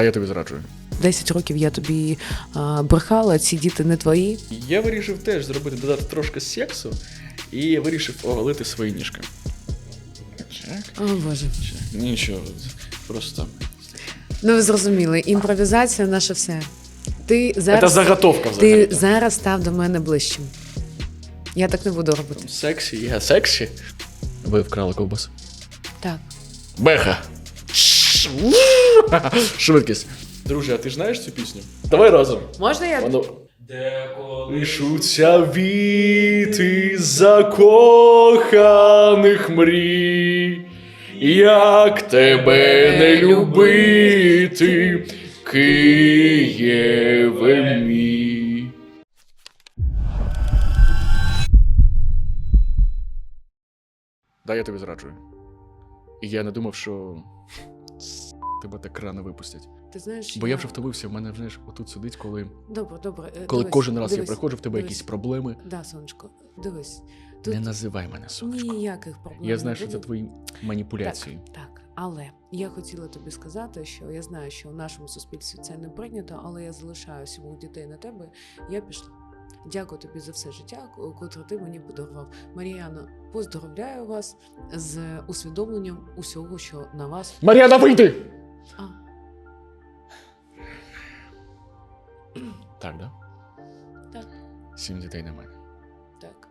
Та я тобі зраджую. 10 років я тобі а, брехала, ці діти не твої. Я вирішив теж зробити додати трошки сексу і вирішив оголити свої ніжки. О Боже. нічого, просто. Ну ви зрозуміли, імпровізація наше все. Ти зараз, Це заготовка взагалі. ти зараз став до мене ближчим. Я так не буду робити. Сексі, я сексі. Ви вкрали ковбасу. Так. Беха. Швидкість. Друже, а ти ж знаєш цю пісню? Давай разом. Можна я? Воно. Пишуться віти закоханих мрій, як тебе не любити, Києве мій. Да, я тобі зраджую. І я не думав, що тебе так рано випустять. Ти знаєш, Бо я вже втомився, в мене вже отут сидить, коли, Добре, добре. е, коли дивись, кожен раз я приходжу, в тебе дивись. якісь проблеми. Да, сонечко, дивись. Тут Не називай мене сонечко. ніяких проблем. Я знаю, що це твої маніпуляції. Так, так. Але я хотіла тобі сказати, що я знаю, що в нашому суспільстві це не прийнято, але я залишаю сімох дітей на тебе. Я пішла. Дякую тобі за все життя, котре ти мені подарував. Маріано, поздоровляю вас з усвідомленням усього, що на вас. Мар'яна, вийди! А, Так, да? так, Сім дітей на мене. так.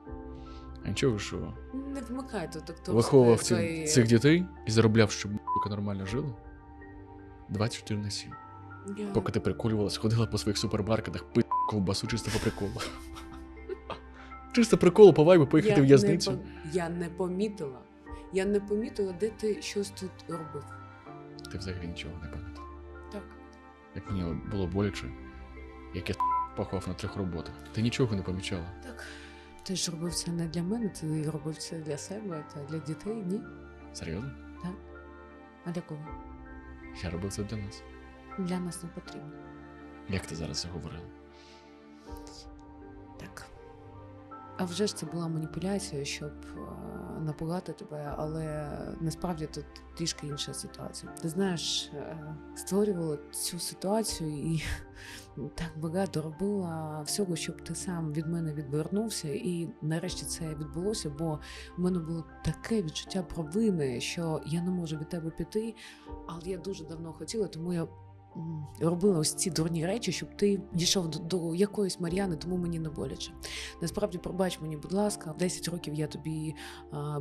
А нічого, що Не вмикай тут актор. виховував ці, цих дітей і заробляв, щоб нормально жили. 24 на 7. Я... Поки ти приколювалась, ходила по своїх супермаркетах, пи ковбасу чисто по приколу. Чисто приколу по вайбу поїхати я в в'язницю. Не, по- я не помітила. Я не помітила, де ти щось тут робив. Ти взагалі нічого не пам'ятав. Так. Як мені було боляче, як я пахав на трьох роботах. Ти нічого не помічала. Так. Ти ж робив це не для мене, ти робив це для себе та для дітей, ні? Серйозно? Так. А для кого? Я робив це для нас. Для нас не потрібно. Як ти зараз це говорила? Так. А вже ж це була маніпуляція, щоб е, напугати тебе, але насправді тут трішки інша ситуація. Ти знаєш, е, створювала цю ситуацію і так багато робила всього, щоб ти сам від мене відвернувся. І нарешті це відбулося, бо в мене було таке відчуття провини, що я не можу від тебе піти, але я дуже давно хотіла, тому я. Робила ось ці дурні речі, щоб ти дійшов до, до якоїсь Мар'яни, тому мені не боляче. Насправді, пробач мені, будь ласка, 10 років я тобі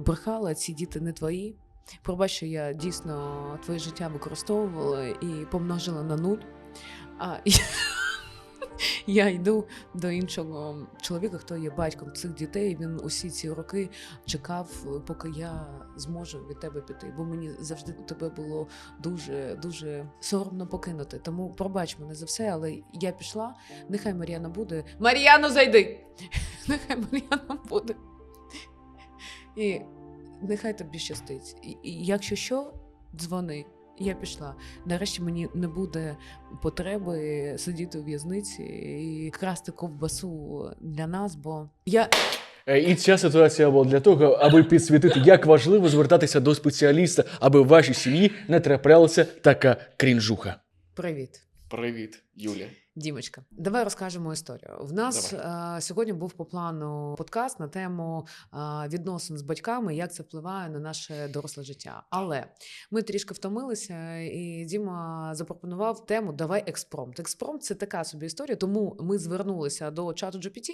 брехала, ці діти не твої. Пробач, що я дійсно твоє життя використовувала і помножила на нуль. А я йду до іншого чоловіка, хто є батьком цих дітей. Він усі ці роки чекав, поки я зможу від тебе піти. Бо мені завжди тебе було дуже дуже соромно покинути. Тому пробач мене за все, але я пішла. Нехай Мар'яна буде. Мар'яно, зайди! Нехай Мар'яна буде. І нехай тобі щастить. І, і якщо що, дзвони. Я пішла. Нарешті мені не буде потреби сидіти у в'язниці і красти ковбасу для нас, бо я Е, І ця ситуація була для того, аби підсвітити, як важливо звертатися до спеціаліста, аби в вашій сім'ї не траплялася така крінжуха. привіт. Привіт, Юля. Дімочка, давай розкажемо історію. В нас е, сьогодні був по плану подкаст на тему е, відносин з батьками, як це впливає на наше доросле життя. Але ми трішки втомилися, і Діма запропонував тему Давай експромт. Експромт це така собі історія, тому ми звернулися до чату GPT,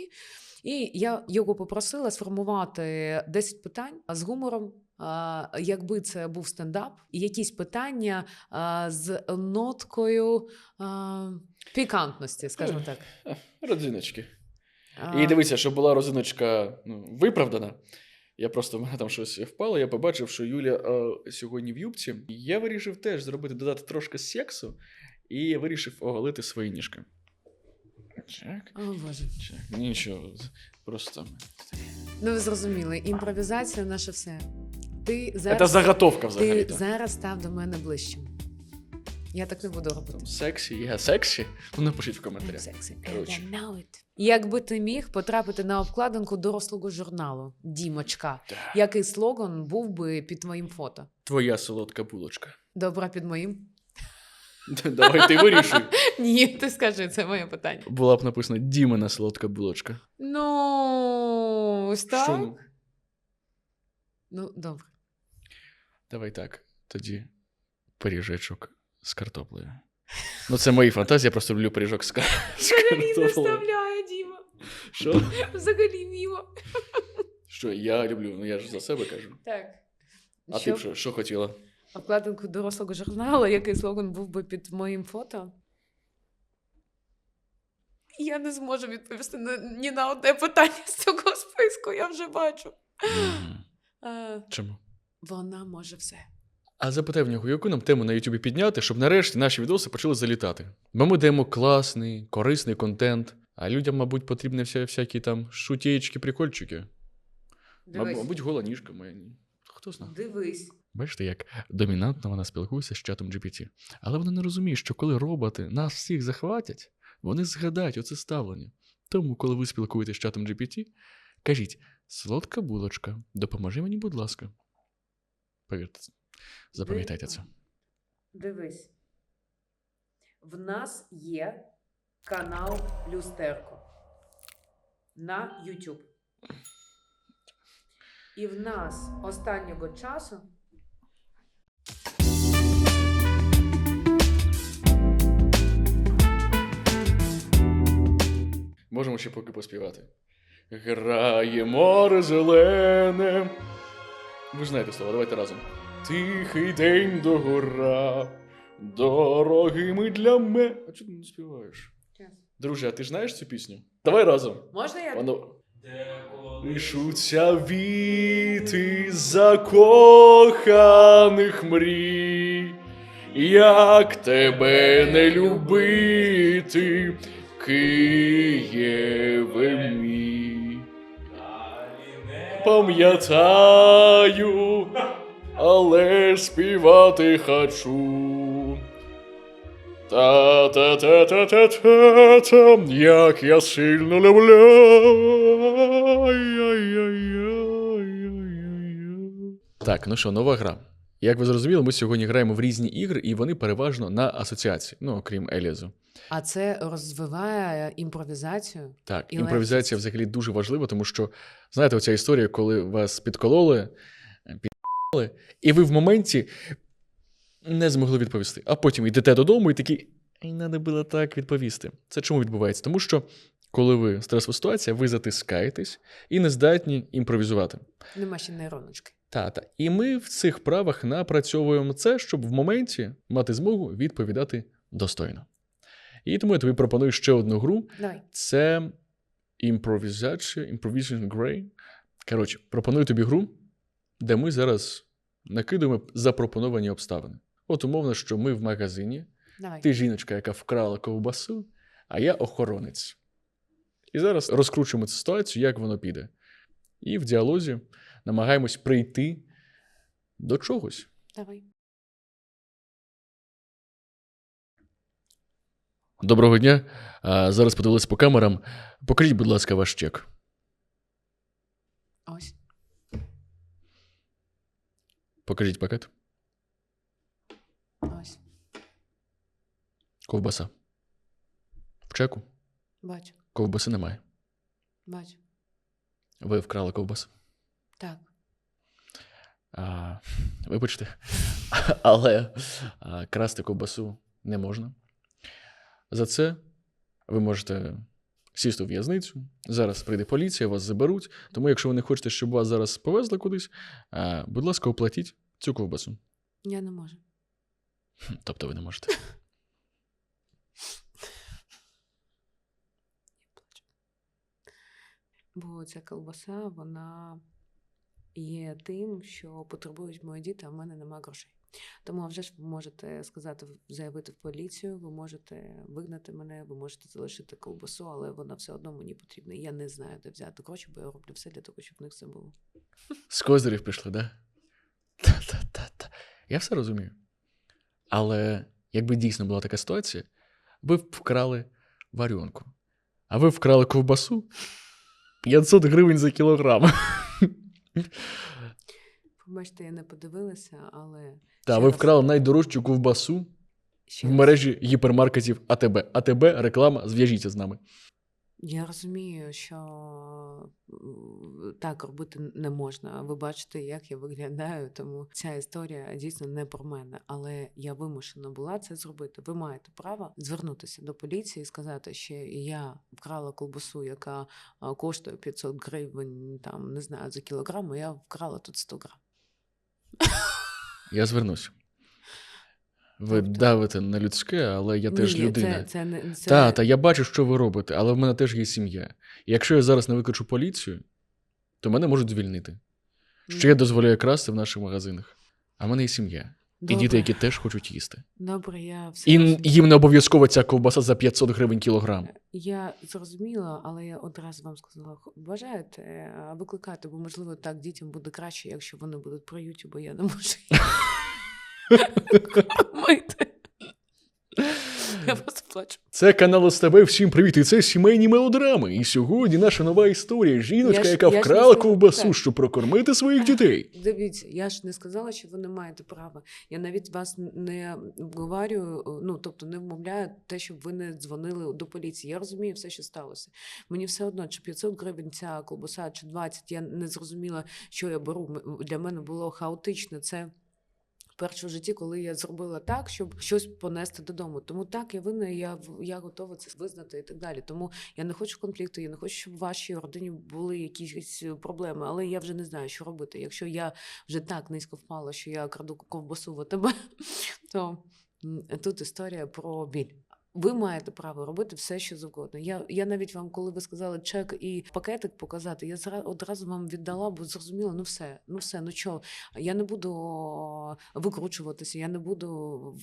і я його попросила сформувати 10 питань з гумором. Е, Якби це був стендап, і якісь питання е, з ноткою е, пікантності, скажімо так. Родзиночки. А, І дивися, щоб була розиночка ну, виправдана. Я просто в мене там щось впало, я побачив, що Юля е, сьогодні в юбці. Я вирішив теж зробити додати трошки сексу і вирішив оголити свої ніжки. Так, О, Боже. так, нічого, просто. Ну, ви зрозуміли, імпровізація наше все. Ти Це заготовка взагалі. ти зараз став до мене ближчим. Я так не буду робити. Сексі, я сексі? Ну напишіть в коментарях. Якби ти міг потрапити на обкладинку дорослого журналу Дімочка, Так. який слоган був би під твоїм фото? Твоя солодка булочка. Добре, під моїм. Давай ти вирішуй. Ні, ти скажи, це моє питання. Була б написана Дімена солодка булочка. Ну, ось так. Що ну? Ну, добре. Давай так. Тоді пиріжечок з картоплею. Ну, це мої фантазії, я просто люблю пиріжок з, кар... з Взагалі не картоплею. вставляє, Діма. Що? Взагалі міло. Що я люблю? Ну я ж за себе кажу. Так. А ти б що, що хотіла? Обкладинку дорослого журналу, який слоган був би під моїм фото. Я не зможу відповісти ні на одне питання з цього списку, я вже бачу. М, А, Чому? Вона може все. А запитай в нього, яку нам тему на Ютубі підняти, щоб нарешті наші відоси почали залітати. Бо ми даємо класний, корисний контент, а людям, мабуть, потрібні вся, всякі там шутєчки, прикольчики. Мабуть, мабуть, гола ніжка моя. ні. Хто знає? Дивись. Бачите, як домінантно вона спілкується з чатом GPT. Але вона не розуміє, що коли роботи нас всіх захватять, вони згадають оце ставлення. Тому, коли ви спілкуєтесь з чатом GPT, кажіть: солодка булочка, допоможи мені, будь ласка. Повірте, запам'ятайте це. Дивись. В нас є канал Люстерко на YouTube. І в нас останнього часу Можемо ще поки поспівати. Грає море зелене. Ви ж знаєте слова, давайте разом. Тихий день до гора, дорогими для ме. А чого ти не співаєш? Друже, а ти ж знаєш цю пісню? Давай разом. Можна я? Воно. Лишуться віти закоханих мрій, як тебе не любити, Києве мій. Пам'ятаю, але співати хочу. Та-та-та-та-та-та, як я сильно люблю. Так, ну що, нова гра. Як ви зрозуміли, ми сьогодні граємо в різні ігри, і вони переважно на асоціації, ну окрім Елізу. А це розвиває імпровізацію. Так, І імпровізація взагалі дуже важлива, тому що знаєте, оця історія, коли вас підкололи, підкололи, і ви в моменті не змогли відповісти. А потім йдете додому і такі, і треба було так відповісти. Це чому відбувається? Тому що, коли ви стресова ситуація, ви затискаєтесь і не здатні імпровізувати. Нема ще нейроночки. Та-та. І ми в цих правах напрацьовуємо це, щоб в моменті мати змогу відповідати достойно. І тому я тобі пропоную ще одну гру. Давай. Це імпровізація, Improvisation Grey. Коротше, пропоную тобі гру, де ми зараз накидуємо запропоновані обставини. От умовно, що ми в магазині, Давай. ти жіночка, яка вкрала ковбасу, а я охоронець. І зараз розкручуємо цю ситуацію, як воно піде. І в діалозі намагаємось прийти до чогось. Давай. Доброго дня. А, зараз подивилися по камерам. Покажіть, будь ласка, ваш чек. Ось. Покажіть пакет. Ось. Ковбаса. В чеку. Бачу. Ковбаси немає. Бачу. Ви вкрали ковбасу. Так. А, вибачте. Але а, красти ковбасу не можна. За це ви можете сісти у в'язницю. Зараз прийде поліція, вас заберуть. Тому, якщо ви не хочете, щоб вас зараз повезли кудись, а, будь ласка, оплатіть цю ковбасу. Я не можу. Тобто ви не можете. Бо ця колбаса, вона є тим, що потребують мої діти, а в мене немає грошей. Тому вже ж ви можете сказати, заявити в поліцію, ви можете вигнати мене, ви можете залишити ковбасу, але вона все одно мені потрібна. Я не знаю, де взяти гроші, бо я роблю все для того, щоб в них це було. З козирів пішли, да? Та-та-та-та. Я все розумію. Але якби дійсно була така ситуація, ви б вкрали варіонку, а ви вкрали ковбасу 500 гривень за кілограм. Побачите, я не подивилася, але Та ви раз. вкрали найдорожчу ковбасу Ще в мережі гіпермаркетів АТБ. АТБ, реклама, зв'яжіться з нами. Я розумію, що е, так робити не можна. Ви бачите, як я виглядаю, тому ця історія дійсно не про мене. Але я вимушена була це зробити. Ви маєте право звернутися до поліції і сказати, що я вкрала колбасу, яка коштує 500 гривень, там не знаю за кілограм, я вкрала тут 100 грам. Я звернусь. Ви Тобто- давите на людське, але я теж Ні, людина. Це, це не це... Та, та я бачу, що ви робите, але в мене теж є сім'я. І якщо я зараз не викличу поліцію, то мене можуть звільнити. Що я дозволяю красти в наших магазинах. А в мене є сім'я. І діти, які теж хочуть їсти. Добре, я все І розумію. їм не обов'язково ця ковбаса за 500 гривень кілограм. Я зрозуміла, але я одразу вам сказала: «Х- бажаєте, е, викликати, бо можливо так дітям буде краще, якщо вони будуть в приюті, бо я не можу кормити. Я просто плачу. Це канал СТБ. Всім привіт. І це сімейні мелодрами. І сьогодні наша нова історія. Жіночка, Я ж- яка я ж не вкрала сказала- ковбасу, так. щоб прокормити своїх дітей. Дивіться, я ж не сказала, що ви не маєте права. Я навіть вас не вговорюю, ну тобто не вмовляю те, щоб ви не дзвонили до поліції. Я розумію все, що сталося. Мені все одно, чи 500 гривень ця колбаса, чи 20, я не зрозуміла, що я беру. М- Для мене було хаотично. Це вперше в житті, коли я зробила так, щоб щось понести додому. Тому так, я винна, я, я готова це визнати і так далі. Тому я не хочу конфлікту, я не хочу, щоб в вашій родині були якісь е, проблеми, але я вже не знаю, що робити. Якщо я вже так низько впала, що я краду ковбасу в тебе, то тут історія про біль. Ви маєте право робити все, що завгодно. Я, я навіть вам, коли ви сказали чек і пакетик показати, я зра, одразу вам віддала, бо зрозуміла, ну все, ну все, ну що, я не буду викручуватися, я не буду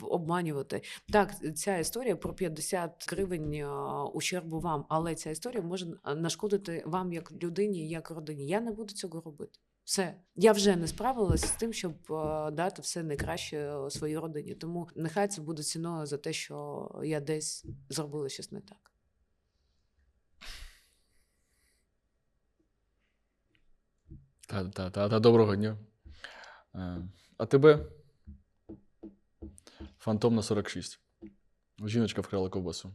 обманювати. Так, ця історія про 50 гривень ущербу вам, але ця історія може нашкодити вам як людині, як родині. Я не буду цього робити. Все, я вже не справилася з тим, щоб е, дати все найкраще е, своїй родині. Тому нехай це буде ціною за те, що я десь зробила щось не так. Та, та, та, та доброго дня. Е, А тебе? Фантом на 46. Жіночка вкрала ковбасу.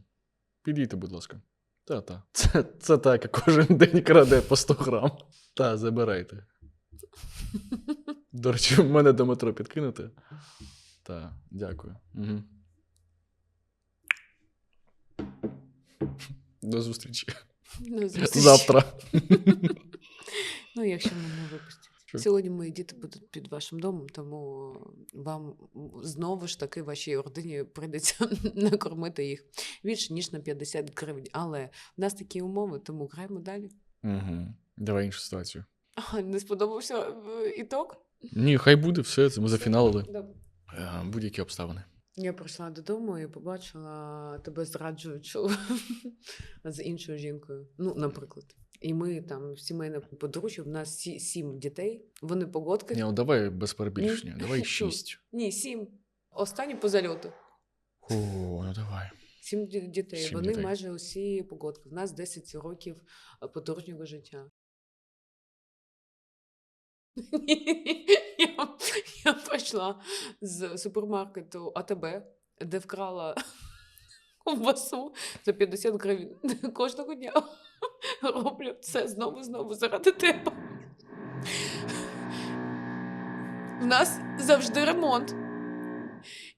Підійте, будь ласка. Та, та. Це, це так, кожен день краде по 100 грам. Та, забирайте. До речі, в мене до метро підкинете. Та, дякую. Угу. До зустрічі. Ну, зустріч. Завтра. Ну, якщо мене випустять. Що? Сьогодні мої діти будуть під вашим домом, тому вам знову ж таки вашій родині прийдеться накормити їх більше ніж на 50 гривень. Але в нас такі умови, тому граємо далі. Угу. Давай іншу ситуацію. А, не сподобався е, ітог? Ні, хай буде все, це ми зафіналили. Добре. Е, Будь-які обставини. Я прийшла додому і побачила тебе зраджуючу з іншою жінкою. Ну, наприклад. І ми там сімейне подружжя, в нас сі- сім дітей. Вони погодки. Ні, ну давай без перебільшення, Ні. давай шість. Ні, сім. Останні по зальоту. О, ну давай. Сім дітей. Сім Вони дітей. майже усі погодки. В нас 10 років е, подружнього життя. я, я прийшла з супермаркету АТБ, де вкрала ковбасу за 50 гривень. Кожного дня роблю це знову знову заради тебе. В нас завжди ремонт.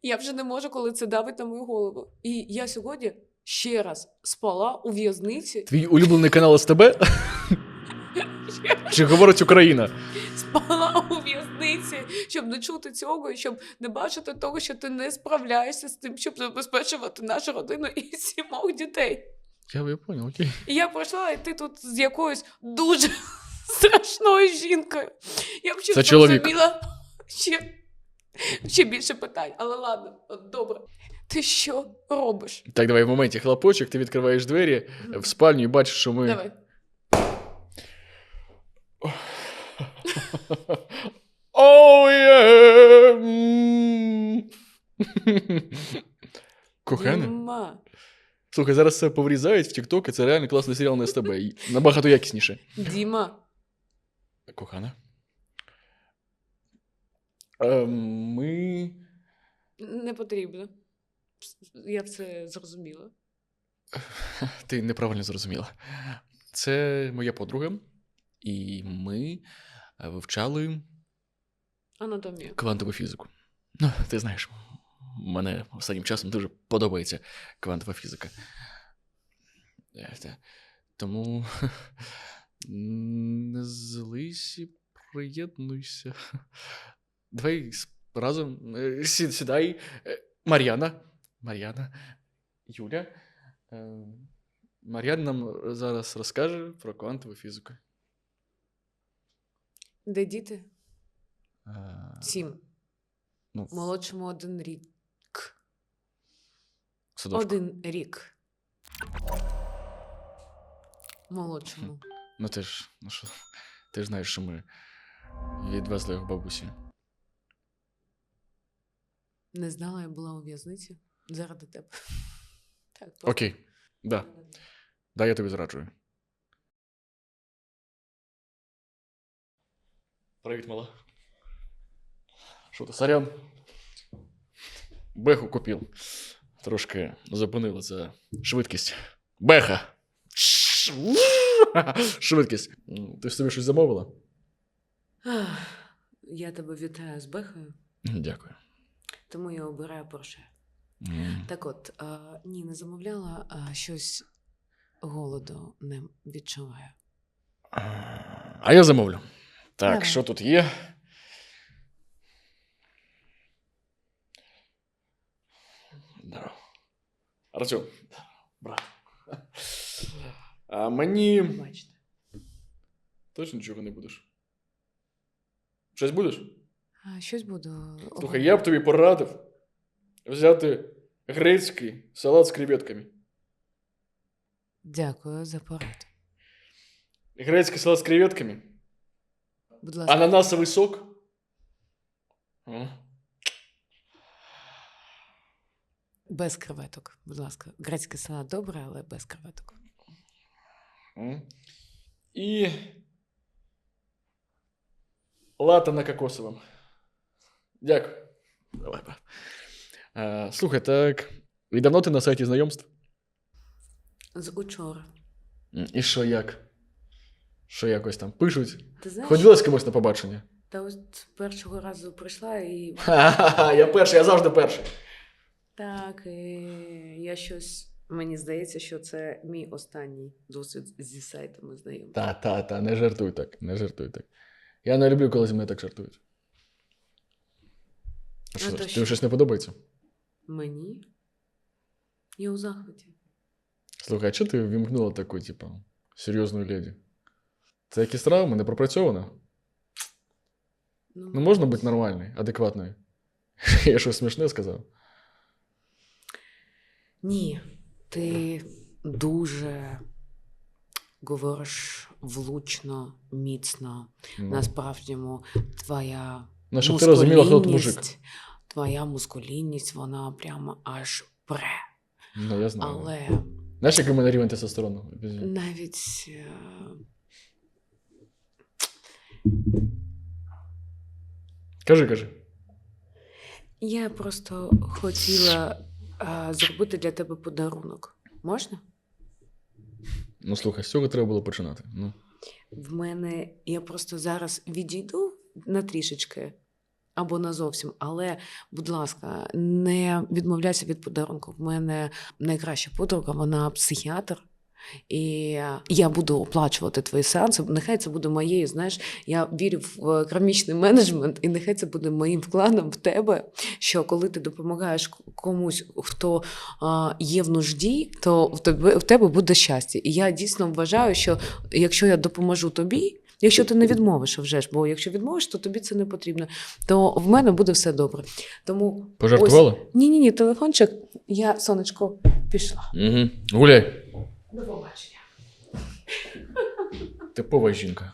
Я вже не можу, коли це давить на мою голову. І я сьогодні ще раз спала у в'язниці, Твій улюблений канал СТБ? Чи говорить Україна? спала у в'язниці, щоб не чути цього, і щоб не бачити того, що ти не справляєшся з тим, щоб забезпечувати нашу родину і сімох дітей. Я, я понял, окей. І я прийшла, і ти тут з якоюсь дуже страшною жінкою. Я б Це чоловік. зрозуміла ще, ще більше питань. Але ладно, от добре. Ти що робиш? Так, давай в моменті хлопочок, ти відкриваєш двері в спальню і бачиш, що ми. Давай. Є! М. Кохане? Слухай, зараз це поврізають в TikTok, і це реально класний серіал на СТБ. і Набагато якісніше. Діма. Кохана. Е, ми. Не потрібно. Я все зрозуміла. Ти неправильно зрозуміла. Це моя подруга, і ми вивчали Анатомія. квантову фізику. Ну, ти знаєш, мене останнім часом дуже подобається квантова фізика. Е, Тому не злись і приєднуйся. Давай разом е, сідай. Е, Мар'яна. Мар'яна. Юля. Е, Мар'яна нам зараз розкаже про квантову фізику. Де діти? Е, Сім. Ну, Молодшому один рік. садочку. Один рік. Молодшому. Ну ти ж, ну що, ти ж знаєш, що ми відвезли його бабусі. Не знала, я була у в'язниці заради тебе. Так, Окей, да, да, я тобі зраджую. Привіт, мала. Що ти, сорян? Беху купив. Трошки зупинила за швидкість. Беха! Швидкість. Ти ж собі щось замовила? Я тебе вітаю з Бехою, Дякую. тому я обираю Порше. М. Так от, а, ні, не замовляла, а щось голоду не відчуваю. А я замовлю. Так, Давай. що тут є? Здорово. Артем, брат. А мені Бачите. точно нічого не будеш. Щось будеш? А щось буду. Слухай, я б тобі порадив взяти грецький салат з креветками. Дякую за пораду. Грецький салат з креветками, Будь ласка, ананасовий сок. Без креветок. Будь ласка, грецький салат добре, але без креветок. І лата на кокосовому. Дякую. Давай. А, слухай, так. І давно ти на сайті знайомств? З учора. І що як? Що якось там пишуть? Ти знаєш, Ходила з кимось на побачення? та ось першого разу прийшла і Ха-ха-ха, я перший, я завжди перший. так, і я щось. Мені здається, що це мій останній досвід зі сайтами знайомств. Та, та, та, не жартуй так, не жартуй так. Я не люблю, коли зі мною так жартують. А Ну, що, то тобі що? щось не подобається? Мені? Я у захваті. Слухай, а чого ти вімкнула таку, типу, серйозну леді? Це якісь травми, не пропрацьовано? Ну, можна бути нормальною, адекватною. Я щось смішне сказав. Ні, ти дуже говориш влучно, міцно. Ну, Насправді, твоя ну, щоб ти розуміла, хто тут мужик. твоя мускулінність, вона прямо аж пре. Ну, я знаю. Але Знаєш, який у мене рівень тестостерону? навіть Кажи, кажи. я просто хотіла е, зробити для тебе подарунок. Можна? Ну, слухай, з цього треба було починати. Ну. В мене я просто зараз відійду на трішечки або на зовсім, але, будь ласка, не відмовляйся від подарунку. В мене найкраща подруга, вона психіатр. І я буду оплачувати твої сеанси. Нехай це буде моєю. Знаєш, я вірю в е, кармічний менеджмент, і нехай це буде моїм вкладом в тебе. Що коли ти допомагаєш комусь, хто є в нужді, то в тебе в тебе буде щастя. І я дійсно вважаю, що якщо я допоможу тобі, якщо ти не відмовиш, вже ж, бо якщо відмовиш, то тобі це не потрібно, то в мене буде все добре. Тому Пожартувала? ні, ні, ні, телефончик, я сонечко пішла. Угу. Гуляй. До побачення. Типова жінка.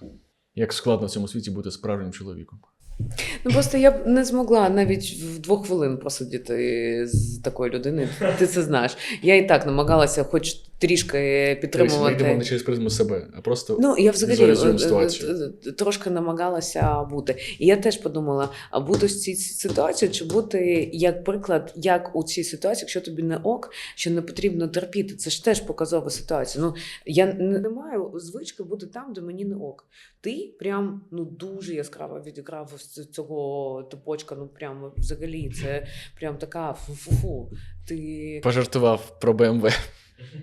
Як складно в цьому світі бути справжнім чоловіком. Ну просто я б не змогла навіть в двох хвилин посидіти з такою людиною. Ти це знаєш. Я і так намагалася, хоч трішки Тобто ми йдемо не через призму себе, а просто Ну, я взагалі е, ситуацію. е, е, трошки намагалася бути. І я теж подумала: а бути в цій ситуації, чи бути як приклад, як у цій ситуації, якщо тобі не ок, що не потрібно терпіти. Це ж теж показова ситуація. Ну я не не маю звички бути там, де мені не ок. Ти прям ну дуже яскраво відіграв з цього топочка. Ну прям взагалі, це прям така фу-фу-фу. Ти пожартував про БМВ.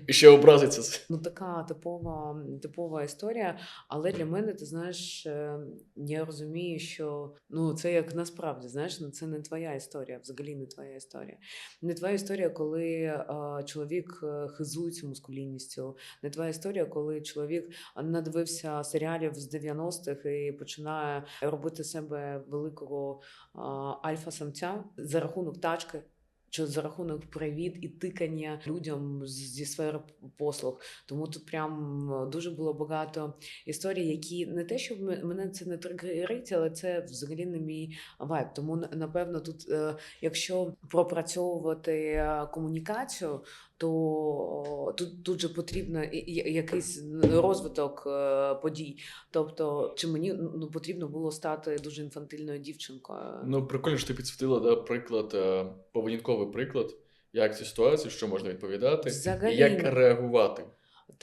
І ще образиться. Ну, така типова, типова історія. Але для мене, ти знаєш, е, я розумію, що ну це як насправді, знаєш, ну це не твоя історія, взагалі не твоя історія. Не твоя історія, коли е, чоловік е, хизується мускулінністю, не твоя історія, коли чоловік надивився серіалів з 90-х і починає робити себе великого альфа-самця за рахунок тачки. Чи за рахунок привіт і тикання людям зі сфери послуг. Тому тут прям дуже було багато історій, які не те, що мене це не тригерить, але це взагалі не мій вайб. Тому напевно, тут, е, якщо пропрацьовувати е, комунікацію, то тут, тут же потрібно і- і- якийсь розвиток е, подій. Тобто, чи мені ну потрібно було стати дуже інфантильною дівчинкою? Ну, прикольно, що ти підсвітила да, приклад, е, поведінковий приклад, як цю ситуацію, що можна відповідати, Взагалі і як реагувати.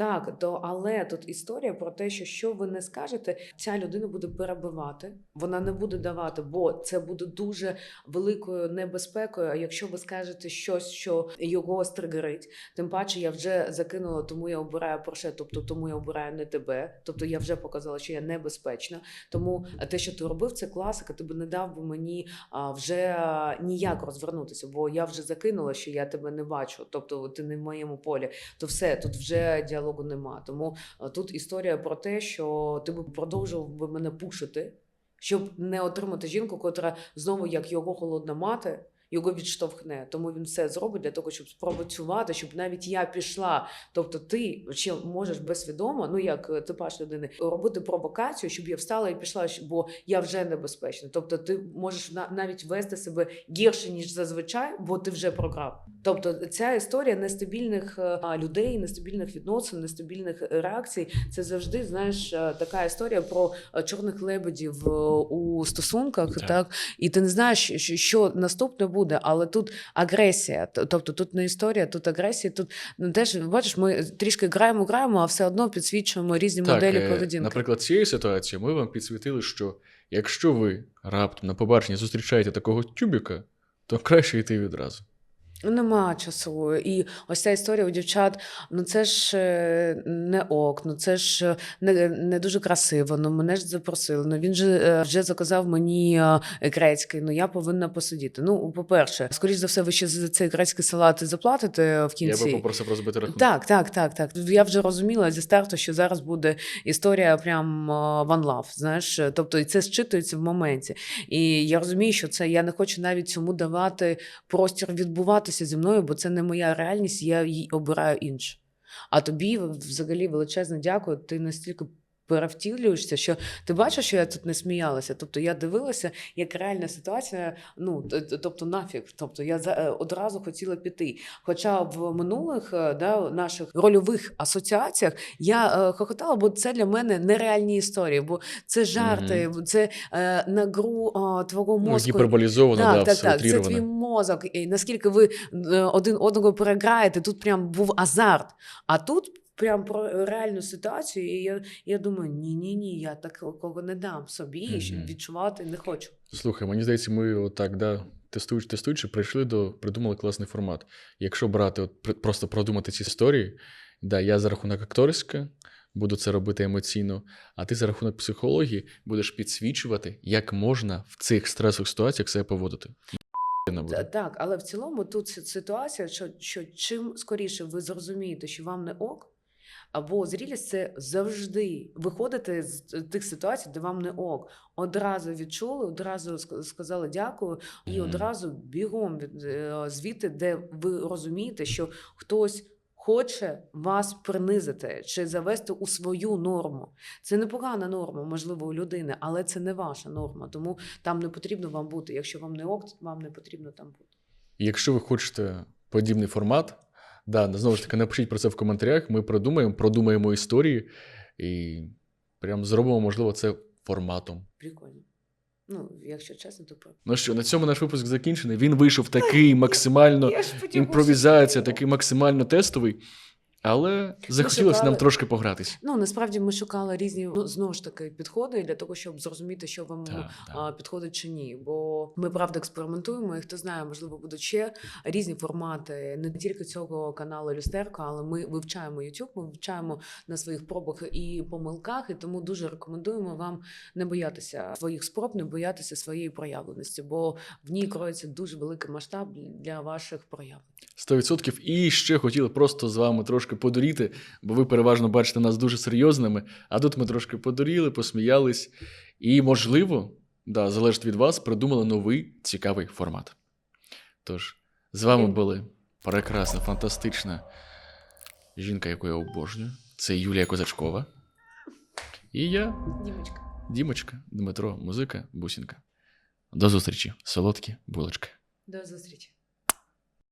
Так, то але тут історія про те, що що ви не скажете, ця людина буде перебивати, вона не буде давати, бо це буде дуже великою небезпекою. А якщо ви скажете щось, що його стригерить, тим паче я вже закинула, тому я обираю проше, тобто тому я обираю не тебе. Тобто я вже показала, що я небезпечна. Тому те, що ти робив, це класика. Ти б не дав би мені вже ніяк розвернутися, бо я вже закинула, що я тебе не бачу. Тобто ти не в моєму полі то все тут вже діалогу нема. Тому е, тут історія про те, що ти би продовжував би мене пушити, щоб не отримати жінку, котра знову як його холодна мати. Його відштовхне, тому він все зробить для того, щоб спровоцювати, щоб навіть я пішла. Тобто, ти ще можеш безсвідомо, ну як е, типаж людини, робити провокацію, щоб я встала і пішла, бо я вже небезпечна. Тобто, ти можеш на- навіть вести себе гірше ніж зазвичай, бо ти вже програв. Тобто, ця історія нестабільних е, людей, нестабільних відносин, нестабільних е, реакцій. Це завжди знаєш така історія про чорних лебедів у стосунках, Так. так. і ти не знаєш, що наступне буде, але тут агресія. Тобто тут не історія, тут агресія. Тут ну, теж бачиш, ми трішки граємо, граємо, а все одно підсвічуємо різні моделі е, поведінки. наприклад, цієї ситуації ми вам підсвітили, що якщо ви раптом на побаченні зустрічаєте такого тюбіка, то краще йти відразу. Нема часу. І ось ця історія у дівчат: ну це ж е, не ок, ну це ж е, не, не дуже красиво. Ну мене ж запросили. Ну він же е, вже заказав мені грецький. Ну я повинна посидіти. Ну, по-перше, скоріш за все, ви ще за цей грецький салат заплатите в кінці. Я би попросив розбити рахунок. Так, так, так, так. Я вже розуміла зі старту, що зараз буде історія прям one love, знаєш. Тобто і це зчитується в моменті. І я розумію, що це я не хочу навіть цьому давати простір відбуватися зі мною, бо це не моя реальність, я її обираю інше. А тобі взагалі величезне дякую. Ти настільки. Перевтілюєшся, що ти бачиш, що я тут не сміялася. Тобто я дивилася, як реальна ситуація. Ну тобто нафіг. Тобто я е, одразу хотіла піти. Хоча в минулих е, да, наших рольових асоціаціях я е, хохотала, бо це для мене нереальні історії, бо це жарти, бо це е, на гру е, твого Ну, мозку. гіперболізовано, Так, да, так, так. Це твій мозок. І наскільки ви один одного переграєте, тут прям був азарт. А тут прям про реальну ситуацію. І я, я думаю, ні, ні, ні, я такого не дам собі Мгм. відчувати не хочу. Слухай, мені здається, ми отак, да, тестуючи, тестуючи, прийшли до придумали класний формат. Якщо брати, от просто продумати ці історії, да, я за рахунок акторська буду це робити емоційно, а ти за рахунок психології будеш підсвічувати, як можна в цих стресових ситуаціях себе поводити. Так, але в цілому тут ситуація, що, що чим скоріше ви зрозумієте, що вам не ок, або зрілість це завжди виходити з тих ситуацій, де вам не ок. Одразу відчули, одразу сказали дякую, і одразу бігом від е, звідти, де ви розумієте, що хтось. Хоче вас принизити чи завести у свою норму. Це непогана норма, можливо, у людини, але це не ваша норма. Тому там не потрібно вам бути. Якщо вам не ок, вам не потрібно там бути. Якщо ви хочете подібний формат, Да, знову ж таки, напишіть про це в коментарях. Ми продумаємо, продумаємо історії і прям зробимо, можливо, це форматом. Прикольно. Ну, якщо чесно, то. Ну що, на цьому наш випуск закінчений. Він вийшов такий максимально імпровізація, такий максимально тестовий, але захотілося нам трошки погратись. Ну насправді ми шукали різні ну, знову ж таки підходи для того, щоб зрозуміти, що вам Так, так. а, підходить чи ні. Бо ми правда експериментуємо, і хто знає, можливо, будуть ще різні формати не тільки цього каналу Люстерка, але ми вивчаємо YouTube, ми вивчаємо на своїх пробах і помилках, і тому дуже рекомендуємо вам не боятися своїх спроб, не боятися своєї проявленості, бо в ній кроється дуже великий масштаб для ваших прояв. 100%. І ще хотіли просто з вами трошки подуріти, бо ви переважно бачите нас дуже серйозними. А тут ми трошки подуріли, посміялись. І, можливо, да, залежить від вас, придумали новий цікавий формат. Тож, з вами були прекрасна, фантастична жінка, яку я обожнюю. Це Юлія Козачкова. І я, Дімочка. Дімочка, Дмитро, музика, бусінка. До зустрічі, солодкі булочки. До зустрічі.